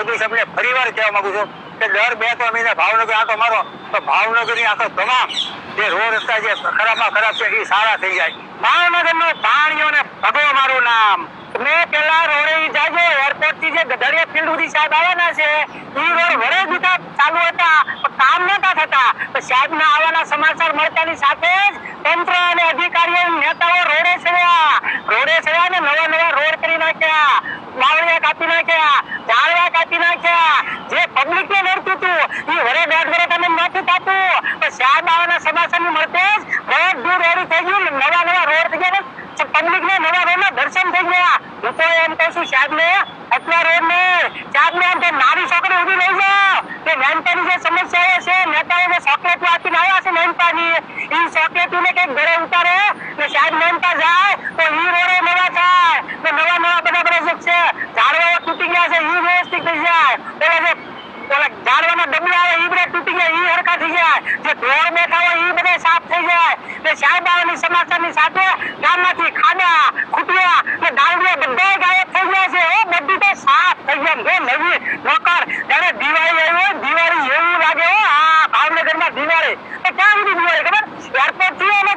મોદી સાહેબને ફરીવાર કહેવા માંગુ છું કે દર બે ત્રણ મહિને ભાવનગર આટો મારો, તો ભાવનગરની આખો તમામ જે રોડ રસ્તા જે ખરાબમાં ખરાબ છે, એ સારા થઈ જાય. ભાવનગરનો પાણીઓને ભગવો મારું નામ. મેં પેલા રોડે જાજો એરપોર્ટથી જે ગધડિયા ફિલ્ડ સુધી સાહેબ આવવાના છે એ રોડ વડે જુદા ચાલુ હતા કામ નતા થતા. સાહેબ ના આવવાના સમાચાર મળતાની સાથે જ તંત્ર અને અધિકારીઓ, નેતાઓ રોડે ચડ્યા રોડે ચડ્યા ને નવા નવા રોડ કરી નાખ્યા વાવડિયા કાપી નાખ્યા ઝાડવા કાપી નાખ્યા. જે પબ્લિક ને નડતું હતું એ વડે દોઢ વડે તમે નથી થતું તો સાહેબ આવવાના સમાસન મળતે જ બધું રેડી થઈ ગયું નવા નવા રોડ થઈ ગયા પબ્લિક ને નવા રોડ ના દર્શન થઈ ગયા. હું તો એમ કહું છું સાહેબ ને અત્યાર રોડ ને સાહેબ ને એમ કે નારી છોકરી ઊભી લઈ જાઓ કે નાનપણની જે સમસ્યાઓ છે નેતાઓને ચોકલેટ આપીને આવ્યા છે નાનપાની એ ચોકલેટ ને કંઈક ઘરે ઉતારે ને સાહેબ નાનપા જાય, તો ઈ રોડે નવા થાય ને નવા નવા બધા બધા જે છે ઝાડવાઓ તૂટી ગયા છે ઈ વ્યવસ્થિત થઈ જાય. પેલા જે ગયા જે હોય નવી નોકર દિવાળી આવ્યો દિવાળી એવું લાગે, હો, આ ભાવનગરમાં દિવાળી. તો ક્યાં દિવાળી, ખબર? એરપોર્ટથી અને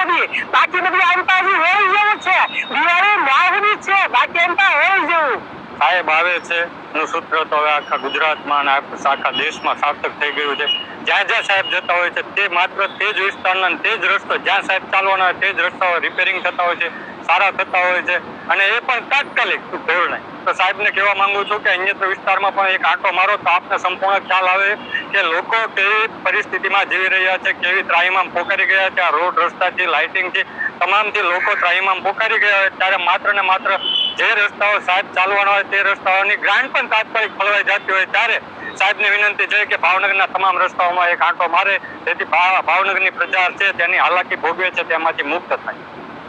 હતી બાકી બધું આમ પાછું એવું છે. દિવાળી માહુલી જ છે બાકી એમ તો હોળી જેવું સાહેબ આવે છે. સૂત્ર તો હવે આખા ગુજરાતમાં આખા દેશમાં સાર્થક થઈ ગયું છે. જ્યાં જ્યાં સાહેબ જતા હોય છે, તે માત્ર તે જ વિસ્તારના તે જ રસ્તો જ્યાં સાહેબ ચાલવાના તે જ રસ્તાઓ રિપેરિંગ થતા હોય છે, સારા થતા હોય છે. અને એ પણ તાત્કાલિક ધોરણે તો સાહેબને કહેવા માંગુ છું કે અન્યત્ર વિસ્તારમાં પણ એક આંટો મારો તો આપને સંપૂર્ણ ખ્યાલ આવે કે લોકો કેવી પરિસ્થિતિમાં જીવી રહ્યા છે, કેવી ત્રાહીમામ પોકારી ગયા છે, આ રોડ રસ્તાથી લાઇટિંગથી તમામથી લોકો ત્રાહીમામ પોકારી ગયા ત્યારે માત્ર ને માત્ર જે રસ્તાઓ સાહેબ ચાલવાના હોય તે રસ્તાઓની ગ્રાન્ટ પણ તાત્કાલિક ફળવાઈ જતી હોય ત્યારે સાહેબને વિનંતી છે કે ભાવનગરના તમામ રસ્તાઓમાં એક આંટો મારે. તેથી ભાવ- ભાવનગરની પ્રજા છે તેની હાલાકી ભોગવે છે તેમાંથી મુક્ત થાય.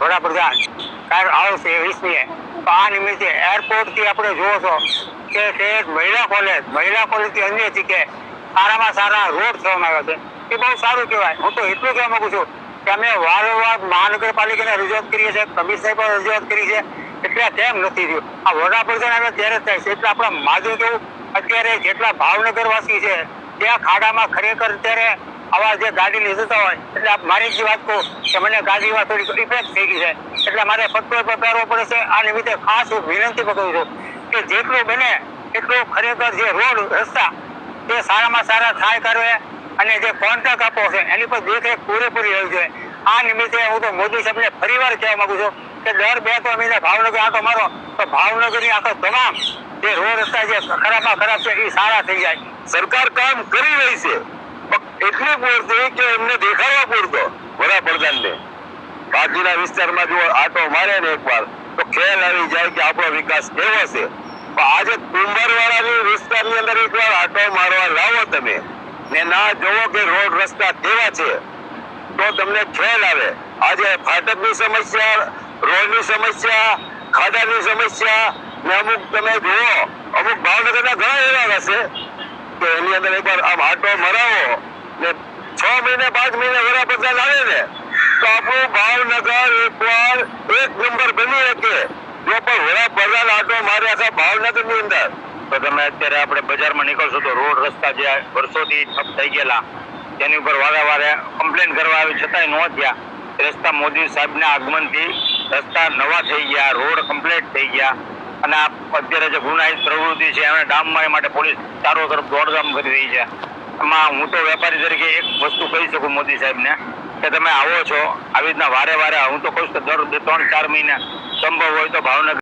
વડાપ્રધાન કાર આવશે વીસમીએ તો આ નિમિત્તે એરપોર્ટથી આપણે જોવો છો કે તે મહિલા કોલેજ, મહિલા કોલેજથી અન્ય અન્ય કે સારામાં સારા રોડ થવામાં આવ્યા છે. એ બહુ સારું કહેવાય. હું તો એટલું કહેવા માગું છું કે અમે વારંવાર મહાનગરપાલિકાને રજૂઆત કરીએ છીએ કમિશનર પણ રજૂઆત કરી છે એટલે તેમ નથી થયું. આ વડાપ્રધાન આવે ત્યારે થાય છે. એટલે આપણા માધુ કેવું અત્યારે જેટલા ભાવનગર વાસી છે ત્યાં ખાડામાં ખરેખર અત્યારે આવા જે ગાડી લીધતા હોય, એટલે મારી જ વાત કહું કે મને ગાડીમાં થોડી ઇફેક્ટ થઈ ગઈ છે. એટલે મારે પટ્ટો પહેરવો પડે છે. આ નિમિત્તે ખાસ હું વિનંતી પકડું છું કે જેટલું બને, એટલું ખરેખર જે રોડ, રસ્તા, તે સારામાં સારા થાય કરવે અને જે કોન્ટ્રાક્ટ આપો છે, એની પર દેખરેખ પૂરેપૂરી રહેવી જોઈએ. આ નિમિત્તે હું તો મોદી સાહેબને ફરીવાર કહેવા માંગુ છું કે દર બે ત્રણ મહિને ભાવનગર આંટો મારો, તો ભાવનગરની આખો તમામ જે રોડ રસ્તા જે ખરાબમાં ખરાબ છે, એ સારા થઈ જાય. સરકાર કામ કરી રહી છે. એટલી પૂરતી કે એમને દેખાડવા પૂરતો, વડાપ્રધાનને. બાજુના વિસ્તારમાં જો આટો મારે ને એકવાર. તો ખ્યાલ આવી જાય કે આપણો વિકાસ કેવો છે. પણ આજે કુંભારવાડાની વિસ્તારની અંદર એકવાર આટો મારવા લાવો તમે. ને ના જોવો કે રોડ રસ્તા કેવા છે. તો તમને ખ્યાલ આવે. આજે ફાટકની સમસ્યા રોડની સમસ્યા, ખાડાની સમસ્યા ને અમુક તમે જુઓ, અમુક ભાવનગરના ઘણા એવા હશે તો એની અંદર એકવાર આમ આટો મરાવો ને છ મહિને, પાંચ મહિને વડાપ્રધાન આવે ને, તો આપણું ભાવનગર એકવાર એક નંબર બની શકે. જો પણ વડાપ્રધાન આટો મારે આખા ભાવનગરની અંદર, તો તમે અત્યારે આપણે બજારમાં નીકળશો તો રોડ રસ્તા જે વર્ષોથી ઠપ થઈ ગયેલા, તેની ઉપર વારે વારે કમ્પ્લેન કરવા આવી, છતાંય ન થયા. રસ્તા મોદી સાહેબના આગમનથી રસ્તા નવા થઈ ગયા, રોડ કમ્પ્લીટ થઈ ગયા. અને અત્યારે જે ગુનાહિત પ્રવૃત્તિ છે એમને ડામવા માટે પોલીસ ચારો તરફ દોડધામ કરી રહી છે. એમાં હું તો વેપારી તરીકે એક વસ્તુ કહી શકું મોદી સાહેબને કે તમે આવો છો, આવી રીતના વારે વારે, હું તો કહું છું કે દર ત્રણ, ચાર મહિને સંભવ હોય તો ભાવનગર